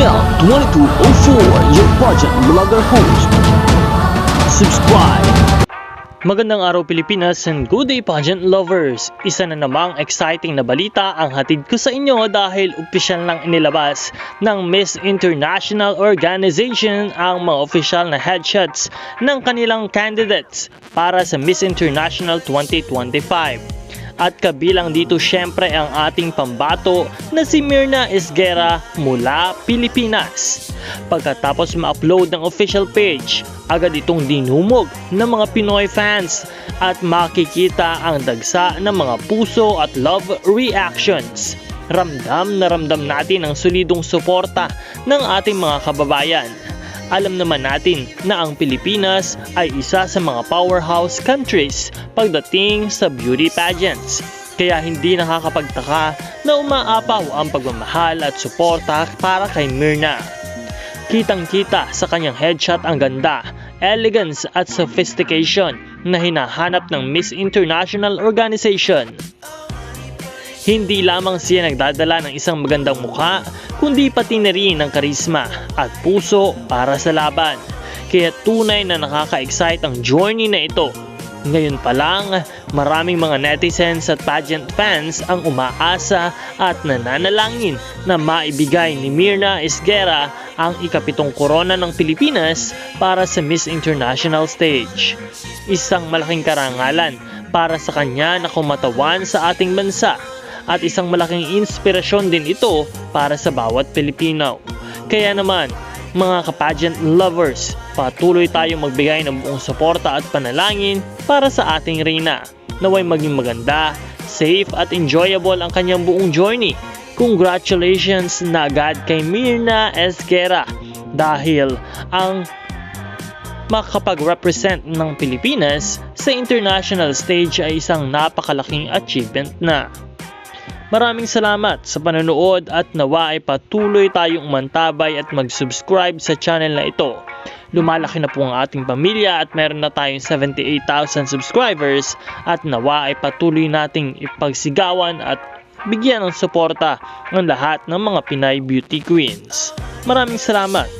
Mel 2204, your budget vlogger host. Subscribe. Magandang araw Pilipinas and good day pageant lovers! Isa na namang exciting na balita ang hatid ko sa inyo dahil opisyal nang inilabas ng Miss International Organization ang mga opisyal na headshots ng kanilang candidates para sa Miss International 2025. At kabilang dito syempre ang ating pambato na si Mirna Esguera mula Pilipinas. Pagkatapos ma-upload ng official page, agad itong dinumog ng mga Pinoy fans at makikita ang dagsa ng mga puso at love reactions. Ramdam na ramdam natin ang solidong suporta ng ating mga kababayan. Alam naman natin na ang Pilipinas ay isa sa mga powerhouse countries pagdating sa beauty pageants. Kaya hindi nakakapagtaka na umaapaw ang pagmamahal at suporta para kay Mirna. Kitang-kita sa kanyang headshot ang ganda, elegance at sophistication na hinahanap ng Miss International Organization. Hindi lamang siya nagdadala ng isang magandang mukha, kundi pati na rin ng karisma at puso para sa laban. Kaya tunay na nakaka-excite ang journey na ito. Ngayon pa lang, maraming mga netizens at pageant fans ang umaasa at nananalangin na maibigay ni Mirna Esguera ang ikapitong korona ng Pilipinas para sa Miss International stage. Isang malaking karangalan para sa kanya na kumatawan sa ating bansa at isang malaking inspirasyon din ito para sa bawat Pilipino. Kaya naman, mga kapageant lovers, patuloy tayong magbigay ng buong suporta at panalangin para sa ating Reyna. Naway maging maganda, safe at enjoyable ang kanyang buong journey. Congratulations na agad kay Mirna Esquera dahil ang makakapag-represent ng Pilipinas sa international stage ay isang napakalaking achievement na. Maraming salamat sa panonood at nawa ay patuloy tayong umantabay at mag-subscribe sa channel na ito. Lumalaki na po ang ating pamilya at meron na tayong 78,000 subscribers at nawa ay patuloy nating ipagsigawan at bigyan ng suporta ang lahat ng mga Pinay Beauty Queens. Maraming salamat!